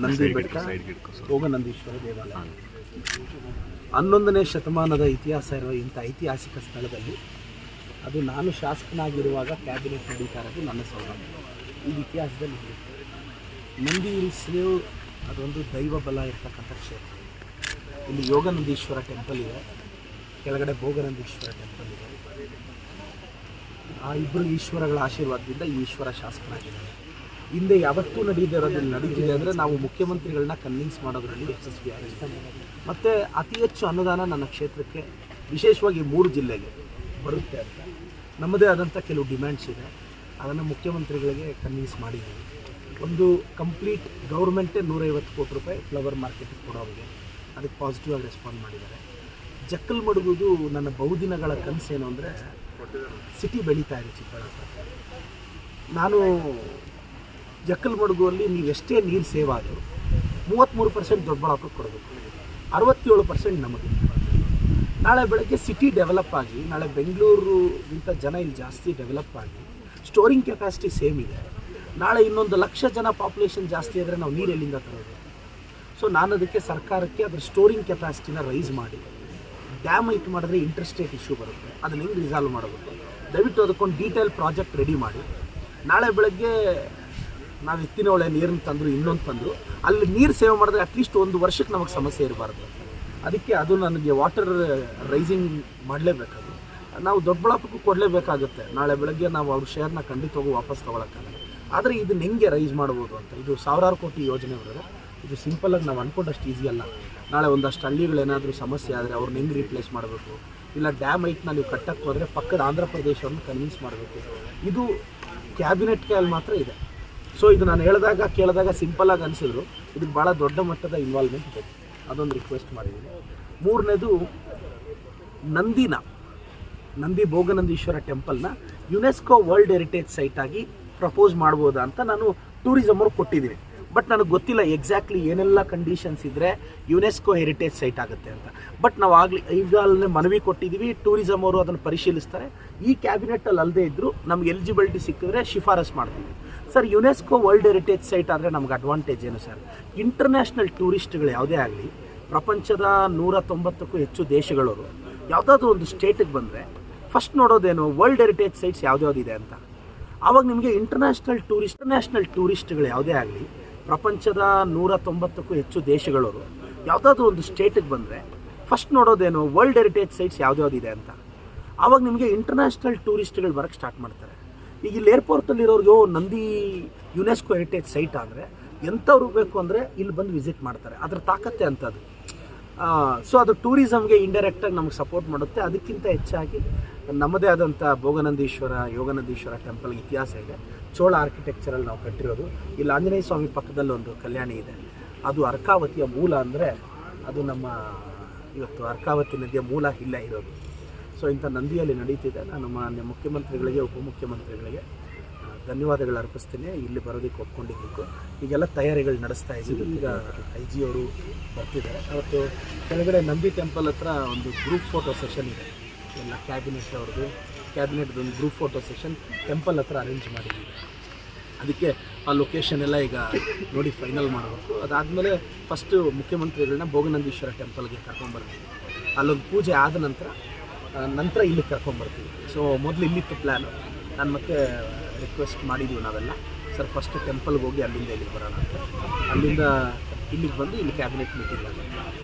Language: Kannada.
ನಂದಿ ಬೆಟ್ಟ ಭೋಗನಂದೀಶ್ವರ ದೇವಾಲಯ. ಹನ್ನೊಂದನೇ ಶತಮಾನದ ಇತಿಹಾಸ ಇರುವ ಇಂಥ ಐತಿಹಾಸಿಕ ಸ್ಥಳದಲ್ಲಿ ಅದು ನಾನು ಶಾಸಕನಾಗಿರುವಾಗ ಕ್ಯಾಬಿನೆಟ್ ನಡೀತಾ ಇರೋದು ನನ್ನ ಸೌಭಾಗ್ಯ. ಈ ಇತಿಹಾಸದಲ್ಲಿ ನಂದಿ ಹಿಲ್ಸ್ಲು ಅದೊಂದು ದೈವ ಬಲ ಇರ್ತಕ್ಕಂಥ ಕ್ಷೇತ್ರ. ಇಲ್ಲಿ ಯೋಗನಂದೀಶ್ವರ ಟೆಂಪಲ್ ಇದೆ. ಕೆಳಗಡೆ ಭೋಗನಂದೀಶ್ವರ ಟೆಂಪಲ್ ಇದೆ. ಆ ಇಬ್ಬರು ಈಶ್ವರಗಳ ಆಶೀರ್ವಾದದಿಂದ ಈ ಈಶ್ವರ ಶಾಸಕನಾಗಿದ್ದಾನೆ. ಹಿಂದೆ ಯಾವತ್ತೂ ಇರೋದ್ರಲ್ಲಿ ನಡೀತಿದೆ ಅಂದರೆ ನಾವು ಮುಖ್ಯಮಂತ್ರಿಗಳನ್ನ ಕನ್ವಿನ್ಸ್ ಮಾಡೋದ್ರಲ್ಲಿ ಯಶಸ್ವಿ ಆಗಿದೆ ಮತ್ತು ಅತಿ ಹೆಚ್ಚು ಅನುದಾನ ನನ್ನ ಕ್ಷೇತ್ರಕ್ಕೆ ವಿಶೇಷವಾಗಿ ಮೂರು ಜಿಲ್ಲೆಗೆ ಬರುತ್ತೆ ಅಂತ. ನಮ್ಮದೇ ಆದಂಥ ಕೆಲವು ಡಿಮ್ಯಾಂಡ್ಸ್ ಇದೆ. ಅದನ್ನು ಮುಖ್ಯಮಂತ್ರಿಗಳಿಗೆ ಕನ್ವಿನ್ಸ್ ಮಾಡಿದ್ದೀವಿ. ಒಂದು ಕಂಪ್ಲೀಟ್ ಗೌರ್ಮೆಂಟೇ ನೂರೈವತ್ತು ಕೋಟಿ ರೂಪಾಯಿ ಫ್ಲವರ್ ಮಾರ್ಕೆಟಿಗೆ ಕೊಡೋರಿಗೆ ಅದಕ್ಕೆ ಪಾಸಿಟಿವ್ ಆಗಿ ರೆಸ್ಪಾಂಡ್ ಮಾಡಿದ್ದಾರೆ. ಜಕ್ಕಲ್ ಮಡಗುವುದು ನನ್ನ ಬಹುದಿನಗಳ ಕನಸೇನು ಅಂದರೆ ಸಿಟಿ ಬೆಳೀತಾ ಇದೆ ಚಿಕ್ಕಬಳ್ಳಾಪುರ ನಾನು ಜಕ್ಕಲ್ ಮಡುಗುವಲ್ಲಿ ನೀವು ಎಷ್ಟೇ ನೀರು ಸೇವ್ ಆದರೂ ಮೂವತ್ತ್ಮೂರು ಪರ್ಸೆಂಟ್ ದೊಡ್ಡಬಳ್ಳಾಪುರಕ್ಕೆ ಕೊಡಬೇಕು. ಅರವತ್ತೇಳು ಪರ್ಸೆಂಟ್ ನಮಗೆ. ನಾಳೆ ಬೆಳಗ್ಗೆ ಸಿಟಿ ಡೆವಲಪ್ ಆಗಿ, ನಾಳೆ ಬೆಂಗಳೂರು ಇಂಥ ಜನ ಇಲ್ಲಿ ಜಾಸ್ತಿ ಡೆವಲಪ್ ಆಗಿ, ಸ್ಟೋರಿಂಗ್ ಕೆಪಾಸಿಟಿ ಸೇಮ್ ಇದೆ. ನಾಳೆ ಇನ್ನೊಂದು ಲಕ್ಷ ಜನ ಪಾಪ್ಯುಲೇಷನ್ ಜಾಸ್ತಿ ಆದರೆ ನಾವು ನೀರು ಎಲ್ಲಿಂದ ತರೋದು? ಸೊ ನಾನು ಅದಕ್ಕೆ ಸರ್ಕಾರಕ್ಕೆ ಅದರ ಸ್ಟೋರಿಂಗ್ ಕೆಪಾಸಿಟಿನ ರೈಸ್ ಮಾಡಿ. ಡ್ಯಾಮ್ ಐಟ್ ಮಾಡಿದ್ರೆ ಇಂಟರ್ಸ್ಟೇಟ್ ಇಶ್ಯೂ ಬರುತ್ತೆ. ಅದನ್ನ ಹೆಂಗೆ ರಿಸಾಲ್ವ್ ಮಾಡಬೇಕು ದಯವಿಟ್ಟು ಅದಕ್ಕೊಂದು ಡೀಟೇಲ್ ಪ್ರಾಜೆಕ್ಟ್ ರೆಡಿ ಮಾಡಿ. ನಾಳೆ ಬೆಳಗ್ಗೆ ನಾವು ಎತ್ತಿನ ಒಳ್ಳೆ ನೀರನ್ನು ತಂದರು, ಇನ್ನೊಂದು ತಂದರು. ಅಲ್ಲಿ ನೀರು ಸೇವ್ ಮಾಡಿದ್ರೆ ಅಟ್ಲೀಸ್ಟ್ ಒಂದು ವರ್ಷಕ್ಕೆ ನಮಗೆ ಸಮಸ್ಯೆ ಇರಬಾರ್ದು. ಅದಕ್ಕೆ ಅದು ನನಗೆ ವಾಟರ್ ರೈಸಿಂಗ್ ಮಾಡಲೇಬೇಕದು ನಾವು ದೊಡ್ಡಬಳ್ಳಾಪುರಕ್ಕೂ ಕೊಡಲೇಬೇಕಾಗುತ್ತೆ. ನಾಳೆ ಬೆಳಗ್ಗೆ ನಾವು ಅವ್ರ ಶೇರ್ನ ಖಂಡಿತ ಹೋಗಿ ವಾಪಸ್ ತೊಗೊಳಕ್ಕಾಗಲ್ಲ. ಆದರೆ ಇದನ್ನ ಹೆಂಗೆ ರೈಸ್ ಮಾಡ್ಬೋದು ಅಂತ. ಇದು ಸಾವಿರಾರು ಕೋಟಿ ಯೋಜನೆ ಬರೋದು. ಇದು ಸಿಂಪಲಾಗಿ ನಾವು ಅಂದ್ಕೊಂಡಷ್ಟು ಈಸಿ ಅಲ್ಲ. ನಾಳೆ ಒಂದಷ್ಟು ಹಳ್ಳಿಗಳೇನಾದರೂ ಸಮಸ್ಯೆ ಆದರೆ ಅವ್ರನ್ನ ಹೆಂಗೆ ರೀಪ್ಲೇಸ್ ಮಾಡಬೇಕು? ಇಲ್ಲ ಡ್ಯಾಮ್ ಐಟ್ನ ನೀವು ಕಟ್ಟಕ್ಕೆ ಹೋದರೆ ಪಕ್ಕದ ಆಂಧ್ರ ಪ್ರದೇಶವನ್ನು ಕನ್ವಿನ್ಸ್ ಮಾಡಬೇಕು. ಇದು ಕ್ಯಾಬಿನೆಟ್ ಕೈಯಲ್ಲಿ ಮಾತ್ರ ಇದೆ. ಸೊ ಇದು ನಾನು ಹೇಳಿದಾಗ, ಕೇಳಿದಾಗ ಸಿಂಪಲಾಗಿ ಅನಿಸಿದ್ರು. ಇದಕ್ಕೆ ಭಾಳ ದೊಡ್ಡ ಮಟ್ಟದ ಇನ್ವಾಲ್ವ್ಮೆಂಟ್ ಇದೆ. ಅದೊಂದು ರಿಕ್ವೆಸ್ಟ್ ಮಾಡಿದ್ದೀನಿ. ಮೂರನೇದು, ನಂದಿನ, ನಂದಿ ಭೋಗನಂದೀಶ್ವರ ಟೆಂಪಲ್ನ ಯುನೆಸ್ಕೋ ವರ್ಲ್ಡ್ ಹೆರಿಟೇಜ್ ಸೈಟ್ ಆಗಿ ಪ್ರಪೋಸ್ ಮಾಡ್ಬೋದಾ ಅಂತ ನಾನು ಟೂರಿಸಮ್ ಅವ್ರಿಗೆ ಕೊಟ್ಟಿದ್ದೀನಿ. ಬಟ್ ನನಗೆ ಗೊತ್ತಿಲ್ಲ ಎಕ್ಸಾಕ್ಟ್ಲಿ ಏನೆಲ್ಲ ಕಂಡೀಷನ್ಸ್ ಇದ್ದರೆ ಯುನೆಸ್ಕೋ ಹೆರಿಟೇಜ್ ಸೈಟ್ ಆಗುತ್ತೆ ಅಂತ. ಬಟ್ ನಾವು ಆಗಲಿ ಈಗಾಗಲೇ ಮನವಿ ಕೊಟ್ಟಿದ್ದೀವಿ ಟೂರಿಸಮ್ ಅವರು ಅದನ್ನು ಪರಿಶೀಲಿಸ್ತಾರೆ. ಈ ಕ್ಯಾಬಿನೆಟಲ್ಲಿ ಅಲ್ಲದೆ ಇದ್ದರೂ ನಮ್ಗೆ ಎಲಿಜಿಬಿಲಿಟಿ ಸಿಕ್ಕಿದ್ರೆ ಶಿಫಾರಸ್ ಮಾಡ್ತೀವಿ. Sir UNESCO world heritage site ಆದರೆ ನಮ್ಗೆ ಅಡ್ವಾಂಟೇಜ್ ಏನು ಸರ್? ಇಂಟರ್ನ್ಯಾಷನಲ್ ಟೂರಿಸ್ಟ್ಗಳು ಯಾವುದೇ ಆಗಲಿ, ಪ್ರಪಂಚದ ನೂರ ತೊಂಬತ್ತಕ್ಕೂ ಹೆಚ್ಚು ದೇಶಗಳವರು ಯಾವುದಾದ್ರು ಒಂದು ಸ್ಟೇಟಿಗೆ ಬಂದರೆ ಫಸ್ಟ್ ನೋಡೋದೇನು ವರ್ಲ್ಡ್ ಹೆರಿಟೇಜ್ ಸೈಟ್ಸ್ ಯಾವ್ದ್ಯಾವ್ದಿದೆ ಅಂತ? ಆವಾಗ ನಿಮಗೆ ಇಂಟರ್ನ್ಯಾಷನಲ್ ಟೂರಿಸ್ಟ್ ಇಂಟರ್ನ್ಯಾಷನಲ್ ಟೂರಿಸ್ಟ್ಗಳು ಯಾವುದೇ ಆಗಲಿ, ಪ್ರಪಂಚದ ನೂರ ತೊಂಬತ್ತಕ್ಕೂ ಹೆಚ್ಚು ದೇಶಗಳವರು ಯಾವುದಾದ್ರೂ ಒಂದು ಸ್ಟೇಟಿಗೆ ಬಂದರೆ ಫಸ್ಟ್ ನೋಡೋದೇನು ವರ್ಲ್ಡ್ ಹೆರಿಟೇಜ್ ಸೈಟ್ಸ್ ಯಾವ್ದ್ಯಾವ್ದಿದೆ ಅಂತ? ಆವಾಗ ನಿಮಗೆ ಇಂಟರ್ನ್ಯಾಷನಲ್ ಟೂರಿಸ್ಟ್ಗಳು ಬರೋಕ್ಕೆ ಸ್ಟಾರ್ಟ್ ಮಾಡ್ತಾರೆ. ಈಗ ಇಲ್ಲಿ ಏರ್ಪೋರ್ಟಲ್ಲಿರೋರಿಗೆ ಓ ನಂದಿ ಯುನೆಸ್ಕೋ ಹೆರಿಟೇಜ್ ಸೈಟ್ ಅಂದರೆ ಎಂಥವ್ರು ಬೇಕು ಅಂದರೆ ಇಲ್ಲಿ ಬಂದು ವಿಸಿಟ್ ಮಾಡ್ತಾರೆ. ಅದ್ರ ತಾಕತ್ತೆ ಅಂಥದ್ದು ಸೊ ಅದು ಟೂರಿಸಮ್ಗೆ ಇಂಡೈರೆಕ್ಟಾಗಿ ನಮಗೆ ಸಪೋರ್ಟ್ ಮಾಡುತ್ತೆ. ಅದಕ್ಕಿಂತ ಹೆಚ್ಚಾಗಿ ನಮ್ಮದೇ ಆದಂಥ ಭೋಗನಂದೀಶ್ವರ, ಯೋಗನಂದೀಶ್ವರ ಟೆಂಪಲ್ ಇತಿಹಾಸ ಇದೆ. ಚೋಳ ಆರ್ಕಿಟೆಕ್ಚರಲ್ಲಿ ನಾವು ಕಟ್ಟಿರೋದು. ಇಲ್ಲಿ ಆಂಜನೇಯ ಸ್ವಾಮಿ ಪಕ್ಕದಲ್ಲಿ ಒಂದು ಕಲ್ಯಾಣಿ ಇದೆ. ಅದು ಅರ್ಕಾವತಿಯ ಮೂಲ ಅಂದರೆ ಅದು ನಮ್ಮ ಇವತ್ತು ಅರ್ಕಾವತಿ ನದಿಯ ಮೂಲ ಇಲ್ಲೇ ಇರೋದು. ಸೊ ಇಂಥ ನಂದಿಯಲ್ಲಿ ನಡೀತಿದೆ. ನಾನು ಮಾನ್ಯ ಮುಖ್ಯಮಂತ್ರಿಗಳಿಗೆ ಉಪಮುಖ್ಯಮಂತ್ರಿಗಳಿಗೆ ಧನ್ಯವಾದಗಳು ಅರ್ಪಿಸ್ತೀನಿ. ಇಲ್ಲಿ ಬರೋದಕ್ಕೆ ಒಪ್ಕೊಂಡಿದ್ದಕ್ಕೂ. ಈಗೆಲ್ಲ ತಯಾರಿಗಳು ನಡೆಸ್ತಾ ಇದ್ದೀವಿ. ಈಗ ಐ ಜಿ ಅವರು ಬರ್ತಿದ್ದಾರೆ. ಅವತ್ತು ಕೆಳಗಡೆ ನಂದಿ ಟೆಂಪಲ್ ಹತ್ರ ಒಂದು ಗ್ರೂಪ್ ಫೋಟೋ ಸೆಷನ್ ಇದೆ. ಎಲ್ಲ ಕ್ಯಾಬಿನೆಟ್ ಅವ್ರದ್ದು ಕ್ಯಾಬಿನೆಟ್ದು ಒಂದು ಗ್ರೂಪ್ ಫೋಟೋ ಸೆಷನ್ ಟೆಂಪಲ್ ಹತ್ರ ಅರೇಂಜ್ ಮಾಡಿದ್ದೀವಿ. ಅದಕ್ಕೆ ಆ ಲೊಕೇಶನ್ ಎಲ್ಲ ಈಗ ನೋಡಿ ಫೈನಲ್ ಮಾಡಬೇಕು. ಅದಾದಮೇಲೆ ಫಸ್ಟು ಮುಖ್ಯಮಂತ್ರಿಗಳನ್ನ ಭೋಗನಂದೀಶ್ವರ ಟೆಂಪಲ್ಗೆ ಕರ್ಕೊಂಬರ್ತೀವಿ ಅಲ್ಲೊಂದು ಪೂಜೆ ಆದ ನಂತರ ನಂತರ ಇಲ್ಲಿಗೆ ಕರ್ಕೊಂಬರ್ತೀವಿ ಸೊ ಮೊದಲು ಇಲ್ಲಿತ್ತು ಪ್ಲ್ಯಾನು ನಾನು ಮತ್ತೆ ರಿಕ್ವೆಸ್ಟ್ ಮಾಡಿದ್ದೀವಿ ನಾವೆಲ್ಲ. ಸರ್ ಫಸ್ಟ್ ಟೆಂಪಲ್ಗೆ ಹೋಗಿ ಅಲ್ಲಿಂದ ಇಲ್ಲಿಗೆ ಬರೋಣ ಅಂತ. ಅಲ್ಲಿಂದ ಇಲ್ಲಿಗೆ ಬಂದು ಇಲ್ಲಿ ಕ್ಯಾಬಿನೆಟ್ ಮೀಟಿಂಗ್ ಆಗುತ್ತೆ